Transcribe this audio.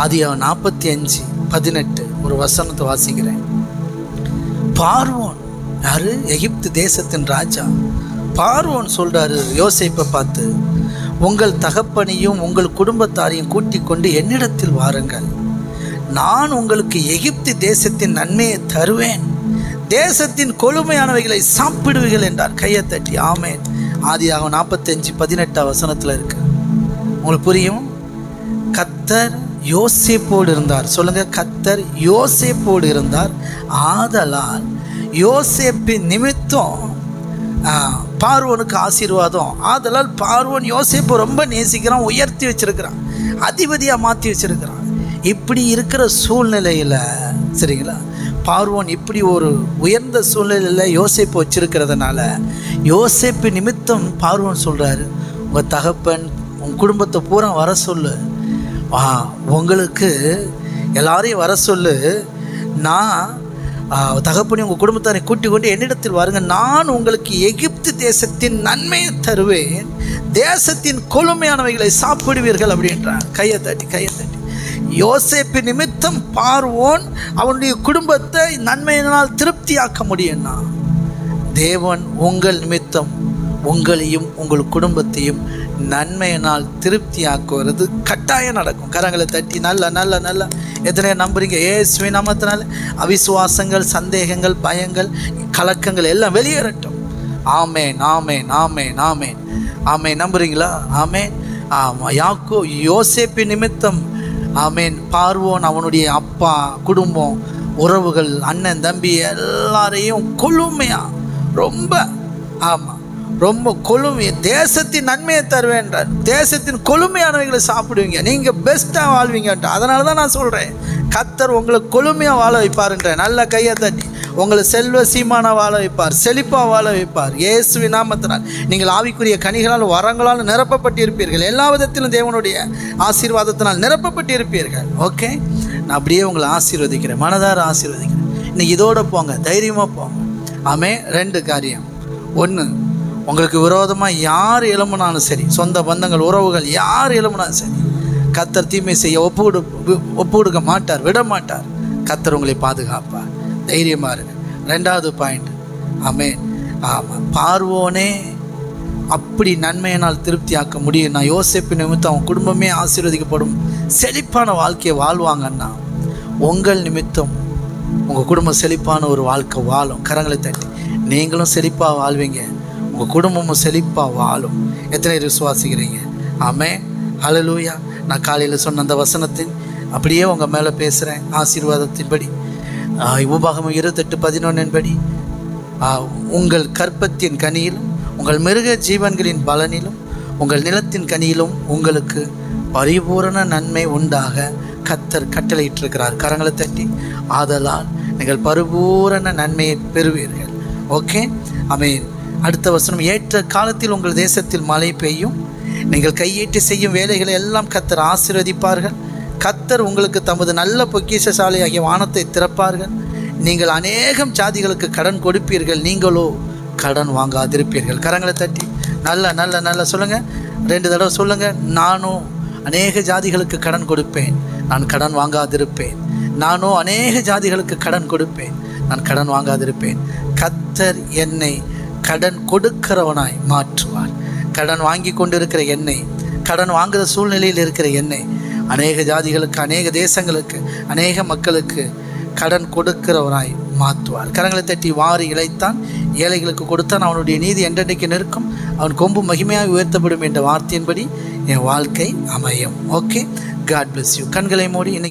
அது நாற்பத்தி அஞ்சு பதினெட்டு ஒரு வசனத்தை வாசிக்கிறேன். பார்வோன் யாரு? எகிப்து தேசத்தின் ராஜா. பார்வோன் சொல்றாரு யோசிப்பை பார்த்து உங்கள் தகப்பனையும் உங்கள் குடும்பத்தாரையும் கூட்டிக் கொண்டு என்னிடத்தில் வாருங்கள். நான் உங்களுக்கு எகிப்து தேசத்தின் நன்மையை தருவேன். தேசத்தின் கொழுமையானவைகளை சாப்பிடுவீர்கள் என்றார். கையை தட்டி ஆமேன். ஆதியாகும் நாற்பத்தஞ்சு பதினெட்டாம் வசனத்தில் இருக்கு. உங்களுக்கு புரியும்? கத்தர் யோசேப்போடு இருந்தார். சொல்லுங்க கத்தர் யோசேப்போடு இருந்தார். ஆதலால் யோசேப்பின் நிமித்தம் பார்வனுக்கு பார்வோனுக்கு ஆசீர்வாதம். ஆதலால் பார்வன் யோசேப்பை ரொம்ப நேசிக்கிறான் உயர்த்தி வச்சிருக்கிறான் அதிபதியாக மாற்றி வச்சிருக்கிறான். இப்படி இருக்கிற சூழ்நிலையில் சரிங்களா? பார்வோன் இப்படி ஒரு உயர்ந்த சூழ்நிலையில் யோசேப்பு வச்சிருக்கிறதுனால யோசிப்பு நிமித்தம் பார்வோன் சொல்கிறாரு உங்கள் தகப்பன் உன் குடும்பத்தை பூரா வர சொல்லு. உங்களுக்கு எல்லாரையும் வர சொல்லு. நான் தகப்பனி உங்கள் குடும்பத்தாரை கூட்டிக் கொண்டு என்னிடத்தில் வாருங்க. நான் உங்களுக்கு எகிப்து தேசத்தின் நன்மையை தருவேன். தேசத்தின் கொழுமையானவைகளை சாப்பிடுவீர்கள் அப்படின்றான். கையை தட்டி கையை தட்டி. யோசேப்பு நிமித்தம் பார்வோன் அவனுடைய குடும்பத்தை நன்மையினால் திருப்தியாக்க முடியும்னா தேவன் உங்கள் நிமித்தம் உங்களையும் உங்கள் குடும்பத்தையும் நன்மையினால் திருப்தியாக்குவது கட்டாயம் நடக்கும். கரங்களை தட்டி நல்ல நல்ல நல்ல. எத்தனையோ நம்புறீங்க ஏசுவி நாமத்தினால அவிசுவாசங்கள் சந்தேகங்கள் பயங்கள் கலக்கங்கள் எல்லாம் வெளியேறட்டும். ஆமேன் ஆமேன் ஆமேன் ஆமேன். ஆமே நம்புறீங்களா? ஆமேன். ஆமாம் யாக்கோ யோசேப்பு நிமித்தம். ஆமேன். பார்வோன் அவனுடைய அப்பா குடும்பம் உறவுகள் அண்ணன் தம்பி எல்லாரையும் கொழுமையா ரொம்ப ஆமாம் ரொம்ப கொழுமை தேசத்தின் நன்மையை தருவேன்றார் தேசத்தின் கொழுமையானவைகளை சாப்பிடுவீங்க. நீங்கள் பெஸ்ட்டாக வாழ்வீங்கன்ற அதனால தான் நான் சொல்கிறேன் கத்தர் உங்களை கொழுமையாக வாழ வைப்பாருன்ற நல்ல கையை தட்டி. உங்களை செல்வ சீமான வாழ வைப்பார். செழிப்பாக வாழ வைப்பார். இயேசுவி நாமத்தினால். நீங்கள் ஆவிக்குரிய கனிகளால் வரங்களால் நிரப்பப்பட்டிருப்பீர்கள். எல்லா விதத்திலும் தேவனுடைய ஆசீர்வாதத்தினால் நிரப்பப்பட்டிருப்பீர்கள். ஓகே? நான் அப்படியே உங்களை ஆசீர்வதிக்கிறேன். மனதார ஆசீர்வதிக்கிறேன். இன்னைக்கு இதோட போங்க. தைரியமாக போங்க. ஆமே ரெண்டு காரியம். ஒன்று உங்களுக்கு விரோதமாக யார் எலும்புனாலும் சரி சொந்த பந்தங்கள் உறவுகள் யார் எலும்புனாலும் சரி கத்தர் தீமை செய்ய ஒப்பு கொடு ஒப்பு கொடுக்க மாட்டார் விட மாட்டார். கத்தர் உங்களை பாதுகாப்பார். தைரியமாக இருங்க. ரெண்டாவது பாயிண்ட் ஆமே. ஆமாம் பார்வோனே அப்படி நன்மையினால் திருப்தியாக்க முடியும். நான் யோசிப்பு நிமித்தம் அவன் குடும்பமே ஆசீர்வதிக்கப்படும். செழிப்பான வாழ்க்கையை வாழ்வாங்கன்னா உங்கள் நிமித்தம் உங்கள் குடும்பம் செழிப்பான ஒரு வாழ்க்கை வாழும். கரங்களை தட்டி. நீங்களும் செழிப்பாக வாழ்வீங்க. உங்கள் குடும்பமும் செழிப்பாக வாழும். எத்தனை பேர் விசுவாசிக்கிறீங்க? ஆமே ஹalleluya நான் காலையில் சொன்ன அந்த வசனத்தின் அப்படியே உங்கள் மேலே பேசுகிறேன் ஆசீர்வாதத்தின்படி. ஆஹ் உபாகமம் இருபத்தெட்டு பதினொன்றின்படி உங்கள் கற்பத்தின் கனியிலும் உங்கள் மிருக ஜீவன்களின் பலனிலும் உங்கள் நிலத்தின் கனியிலும் உங்களுக்கு பரிபூரண நன்மை உண்டாக கத்தர் கட்டளையிட்டிருக்கிறார். கரங்களை தட்டி ஆதலால் நீங்கள் பரிபூரண நன்மையை பெறுவீர்கள். ஓகே அமீன் அடுத்த வசனம் ஏற்ற காலத்தில் உங்கள் தேசத்தில் மழை பெய்யும். நீங்கள் கையேற்றி செய்யும் வேலைகளை எல்லாம் கத்தர் ஆசீர்வதிப்பார்கள். கத்தர் உங்களுக்கு தமது நல்ல பொக்கிஷசாலையாகிய வானத்தை திறப்பார்கள். நீங்கள் அநேகம் ஜாதிகளுக்கு கடன் கொடுப்பீர்கள். நீங்களோ கடன் வாங்காதிருப்பீர்கள். கரங்களை தட்டி நல்ல நல்ல நல்ல சொல்லுங்கள் ரெண்டு தடவை சொல்லுங்கள் நானும் அநேக ஜாதிகளுக்கு கடன் கொடுப்பேன். நான் கடன் வாங்காதிருப்பேன். நானும் அநேக ஜாதிகளுக்கு கடன் கொடுப்பேன். நான் கடன் வாங்காதிருப்பேன். கத்தர் என்னை கடன் கொடுக்கிறவனாய் மாற்றுவார் கடன் வாங்கி கொண்டிருக்கிற என்னை கடன் வாங்குகிற சூழ்நிலையில் இருக்கிற என்னை அநேக ஜாதிகளுக்கு அநேக தேசங்களுக்கு அநேக மக்களுக்கு கடன் கொடுக்கிறவனாய் மாற்றுவார். கரங்களை தட்டி வாரி இழைத்தான் ஏழைகளுக்கு கொடுத்தான் அவனுடைய நீதி என்றென்றைக்கு நிற்கும். அவன் கொம்பு மகிமையாக உயர்த்தப்படும் என்ற வார்த்தையின்படி என் வாழ்க்கை அமையும். ஓகே காட் பிளஸ் யூ கண்களை மூடி இன்னைக்கு